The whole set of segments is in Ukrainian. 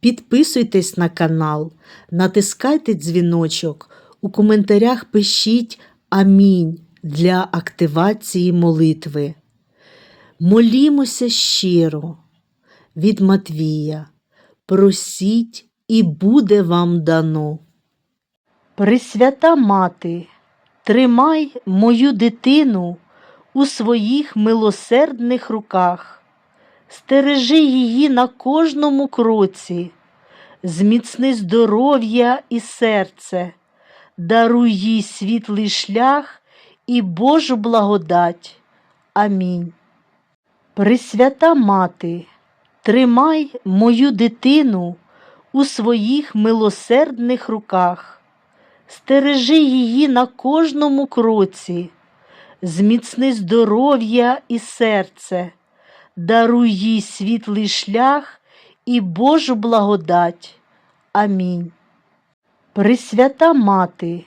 підписуйтесь на канал, натискайте дзвіночок, у коментарях пишіть Амінь для активації молитви. Молімося щиро від Матвія. Просіть і буде вам дано. Пресвята мати, тримай мою дитину у своїх милосердних руках, стережи її на кожному кроці, зміцни здоров'я і серце, даруй їй світлий шлях і Божу благодать. Амінь. Пресвята мати, тримай мою дитину у своїх милосердних руках, стережи її на кожному кроці, зміцни здоров'я і серце, даруй їй світлий шлях і Божу благодать. Амінь. Пресвята мати,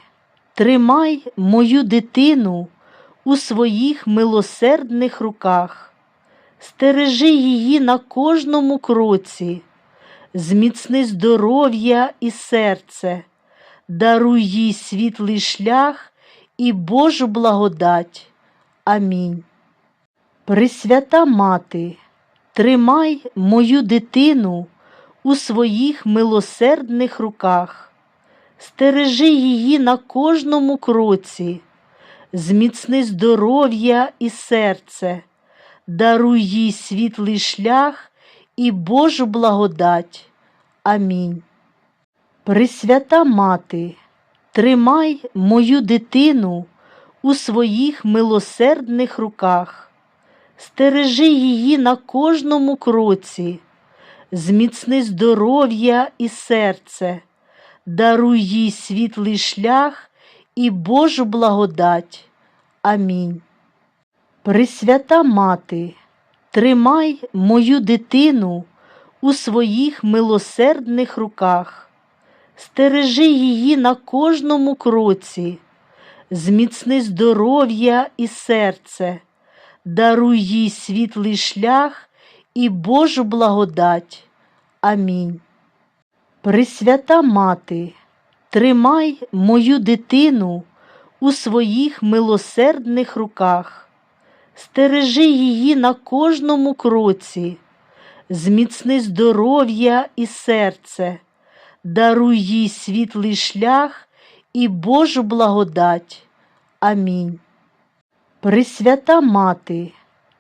тримай мою дитину у своїх милосердних руках, стережи її на кожному кроці, зміцни здоров'я і серце, даруй їй світлий шлях і Божу благодать. Амінь. Пресвята мати, тримай мою дитину у своїх милосердних руках, стережи її на кожному кроці, зміцни здоров'я і серце, даруй їй світлий шлях і Божу благодать. Амінь. Пресвята мати, тримай мою дитину у своїх милосердних руках, стережи її на кожному кроці, зміцни здоров'я і серце, даруй їй світлий шлях і Божу благодать. Амінь. Пресвята мати, тримай мою дитину у своїх милосердних руках, стережи її на кожному кроці, зміцни здоров'я і серце, даруй їй світлий шлях і Божу благодать. Амінь. Пресвята мати, тримай мою дитину у своїх милосердних руках, стережи її на кожному кроці, зміцни здоров'я і серце, даруй їй світлий шлях і Божу благодать. Амінь. Пресвята мати,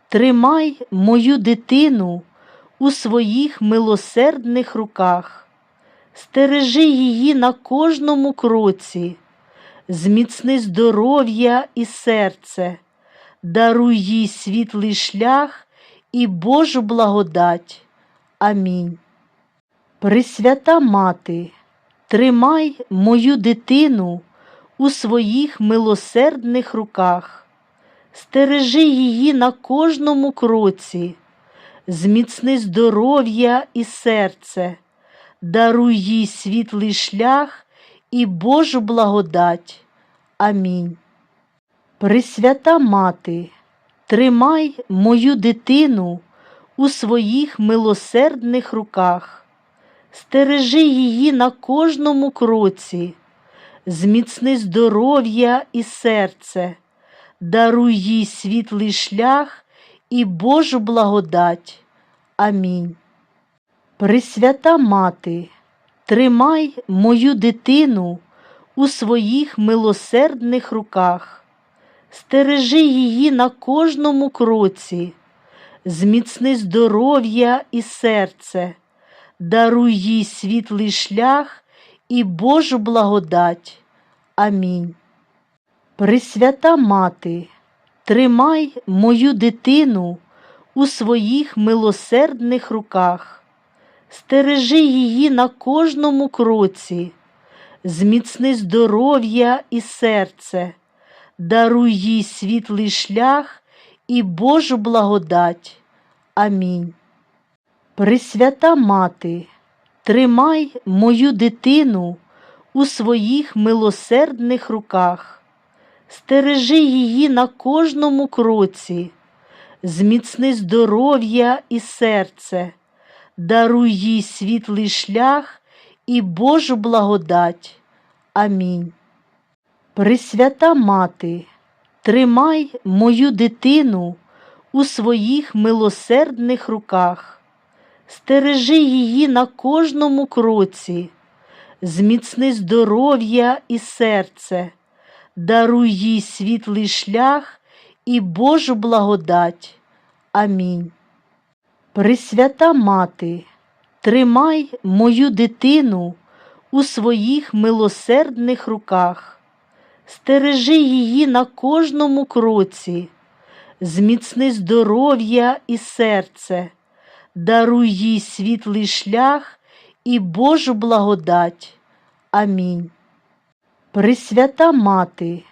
тримай мою дитину у своїх милосердних руках, стережи її на кожному кроці, зміцни здоров'я і серце, даруй їй світлий шлях і Божу благодать. Амінь. Пресвята мати, тримай мою дитину у своїх милосердних руках, стережи її на кожному кроці, зміцни здоров'я і серце, даруй їй світлий шлях і Божу благодать. Амінь. Пресвята мати, тримай мою дитину у своїх милосердних руках, стережи її на кожному кроці, зміцни здоров'я і серце, даруй їй світлий шлях і Божу благодать. Амінь. Пресвята мати, тримай мою дитину у своїх милосердних руках, стережи її на кожному кроці, зміцни здоров'я і серце, даруй їй світлий шлях і Божу благодать. Амінь. Пресвята Мати, тримай мою дитину у своїх милосердних руках, стережи її на кожному кроці, зміцни здоров'я і серце, даруй їй світлий шлях і Божу благодать. Амінь. Пресвята Мати, тримай мою дитину у своїх милосердних руках, стережи її на кожному кроці, зміцни здоров'я і серце, даруй їй світлий шлях і Божу благодать. Амінь. Пресвята Мати, тримай мою дитину у своїх милосердних руках, стережи її на кожному кроці, зміцни здоров'я і серце, даруй їй світлий шлях і Божу благодать. Амінь. Пресвята Мати, тримай мою дитину у своїх милосердних руках, стережи її на кожному кроці, зміцни здоров'я і серце, даруй їй світлий шлях і Божу благодать. Амінь. Пресвята Мати,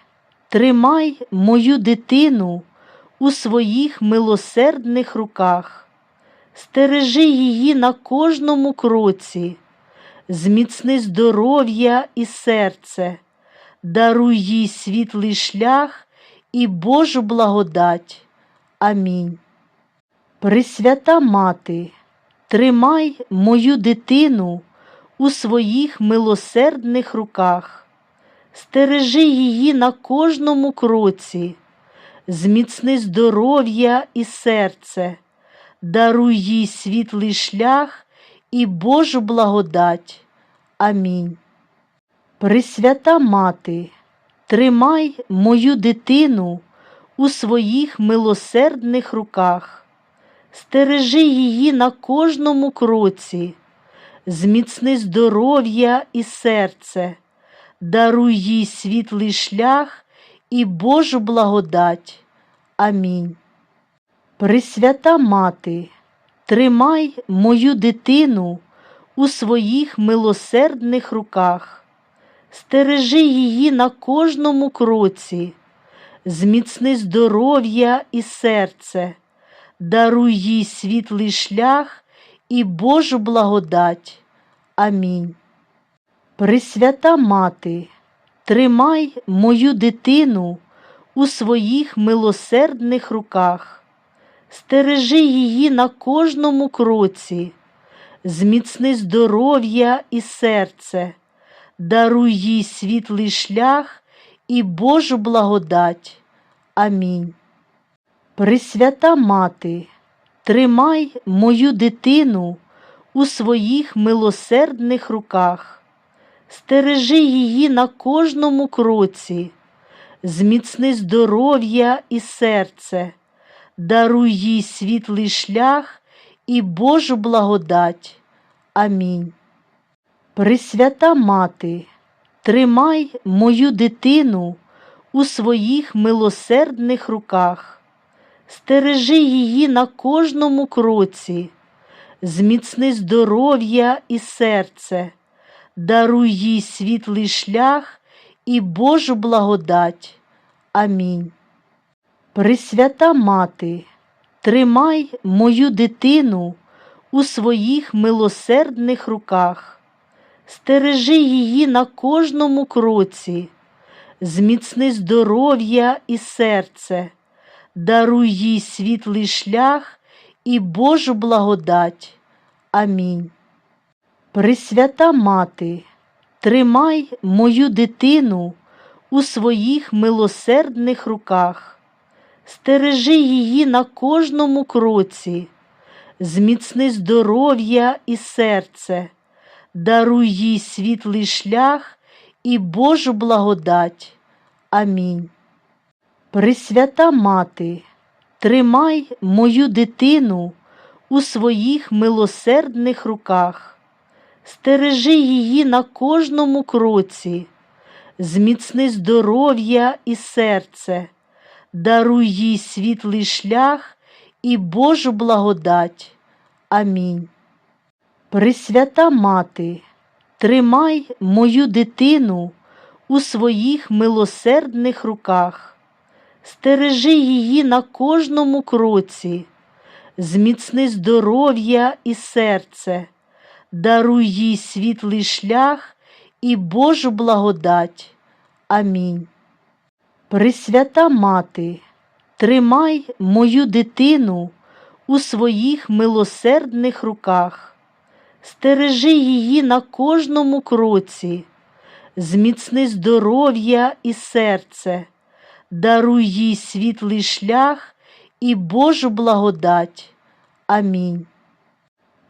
тримай мою дитину у своїх милосердних руках, стережи її на кожному кроці, зміцни здоров'я і серце, даруй їй світлий шлях і Божу благодать. Амінь. Пресвята Мати, тримай мою дитину у своїх милосердних руках, стережи її на кожному кроці, зміцни здоров'я і серце, даруй їй світлий шлях і Божу благодать. Амінь. Пресвята Мати, тримай мою дитину у своїх милосердних руках, стережи її на кожному кроці, зміцни здоров'я і серце, даруй їй світлий шлях і Божу благодать. Амінь. Пресвята Мати, тримай мою дитину у своїх милосердних руках, стережи її на кожному кроці, зміцни здоров'я і серце, даруй їй світлий шлях і Божу благодать. Амінь. Пресвята Мати, тримай мою дитину у своїх милосердних руках, стережи її на кожному кроці, зміцни здоров'я і серце, даруй їй світлий шлях і Божу благодать. Амінь. Пресвята Мати, тримай мою дитину у своїх милосердних руках, стережи її на кожному кроці, зміцни здоров'я і серце, даруй їй світлий шлях і Божу благодать. Амінь. Пресвята Мати, тримай мою дитину у своїх милосердних руках, стережи її на кожному кроці, зміцни здоров'я і серце, даруй їй світлий шлях і Божу благодать. Амінь. Пресвята Мати, тримай мою дитину у своїх милосердних руках, стережи її на кожному кроці, зміцни здоров'я і серце, даруй їй світлий шлях і Божу благодать. Амінь. Пресвята Мати, тримай мою дитину у своїх милосердних руках, стережи її на кожному кроці, зміцни здоров'я і серце, даруй їй світлий шлях і Божу благодать. Амінь. Пресвята Мати, тримай мою дитину у своїх милосердних руках, стережи її на кожному кроці, зміцни здоров'я і серце, даруй їй світлий шлях і Божу благодать. Амінь. Пресвята Мати, тримай мою дитину у своїх милосердних руках, стережи її на кожному кроці, зміцни здоров'я і серце, даруй їй світлий шлях і Божу благодать. Амінь. Пресвята Мати, тримай мою дитину у своїх милосердних руках, стережи її на кожному кроці, зміцни здоров'я і серце, даруй їй світлий шлях і Божу благодать. Амінь.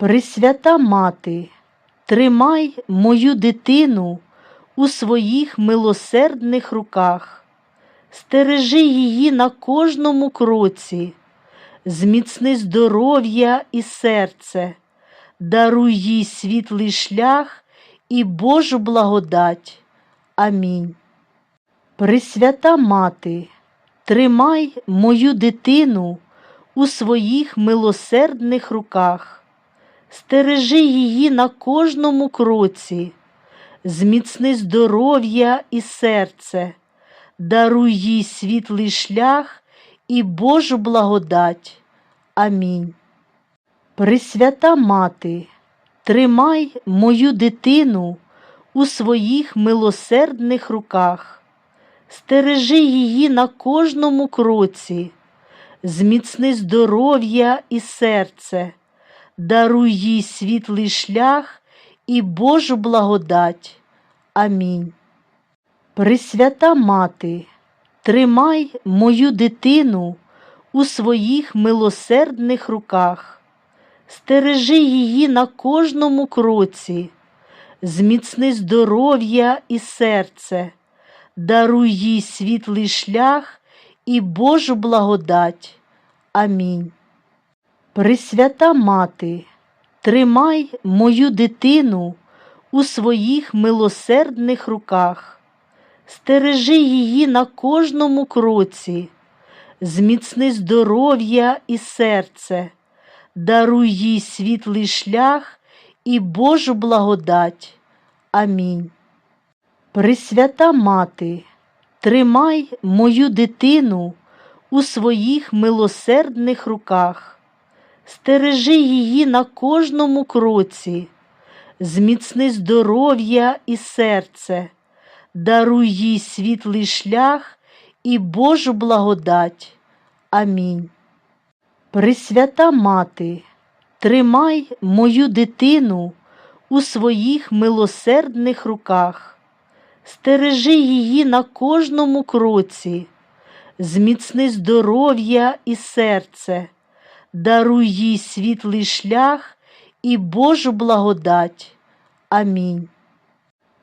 Пресвята Мати, тримай мою дитину у своїх милосердних руках, стережи її на кожному кроці, зміцни здоров'я і серце, даруй їй світлий шлях і Божу благодать. Амінь. Пресвята Мати, тримай мою дитину у своїх милосердних руках, стережи її на кожному кроці, зміцни здоров'я і серце, даруй їй світлий шлях і Божу благодать. Амінь. Пресвята Мати, тримай мою дитину у своїх милосердних руках, стережи її на кожному кроці, зміцни здоров'я і серце, даруй їй світлий шлях і Божу благодать. Амінь. Пресвята Мати, тримай мою дитину у своїх милосердних руках, стережи її на кожному кроці, зміцни здоров'я і серце, даруй їй світлий шлях і Божу благодать. Амінь. Пресвята Мати, тримай мою дитину у своїх милосердних руках, стережи її на кожному кроці, зміцни здоров'я і серце, даруй їй світлий шлях і Божу благодать. Амінь. Пресвята Мати, тримай мою дитину у своїх милосердних руках, стережи її на кожному кроці, зміцни здоров'я і серце, даруй їй світлий шлях і Божу благодать. Амінь. Пресвята Мати, тримай мою дитину у своїх милосердних руках, стережи її на кожному кроці, зміцни здоров'я і серце, даруй їй світлий шлях і Божу благодать. Амінь.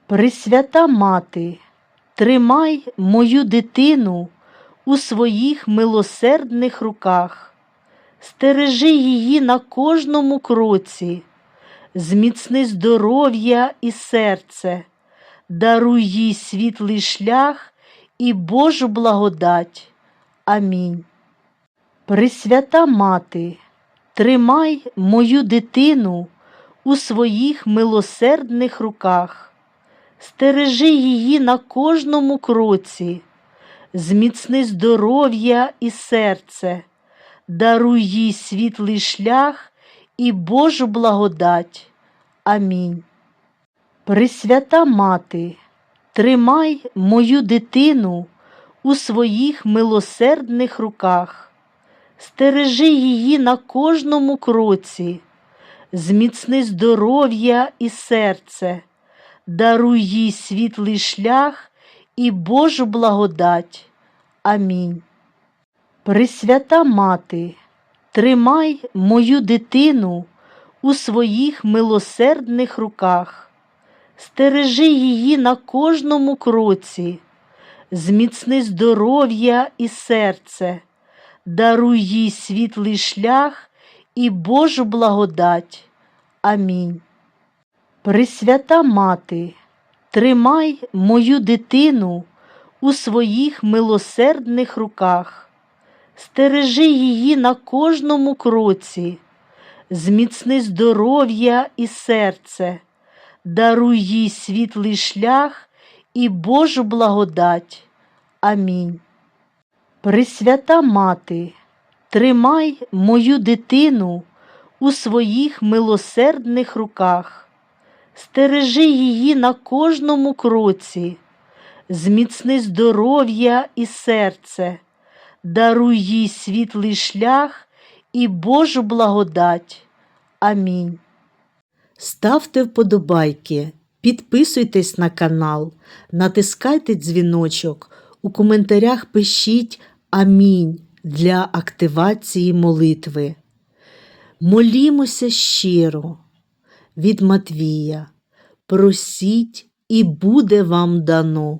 Пресвята Мати, тримай мою дитину у своїх милосердних руках, стережи її на кожному кроці, зміцни здоров'я і серце, даруй їй світлий шлях і Божу благодать. Амінь. Пресвята Мати, тримай мою дитину у своїх милосердних руках, стережи її на кожному кроці, зміцни здоров'я і серце, даруй їй світлий шлях і Божу благодать. Амінь. Пресвята Мати, тримай мою дитину у своїх милосердних руках, стережи її на кожному кроці, зміцни здоров'я і серце, даруй їй світлий шлях і Божу благодать. Амінь. Пресвята Мати, тримай мою дитину у своїх милосердних руках, стережи її на кожному кроці, зміцни здоров'я і серце, даруй їй світлий шлях і Божу благодать. Амінь. Пресвята Мати, тримай мою дитину у своїх милосердних руках, стережи її на кожному кроці, зміцни здоров'я і серце, даруй їй світлий шлях і Божу благодать. Амінь. Пресвята Мати, тримай мою дитину у своїх милосердних руках, стережи її на кожному кроці, зміцни здоров'я і серце, даруй їй світлий шлях і Божу благодать. Амінь. Ставте вподобайки, підписуйтесь на канал, натискайте дзвіночок, у коментарях пишіть Амінь для активації молитви. Молімося щиро від Матвія. Просіть і буде вам дано.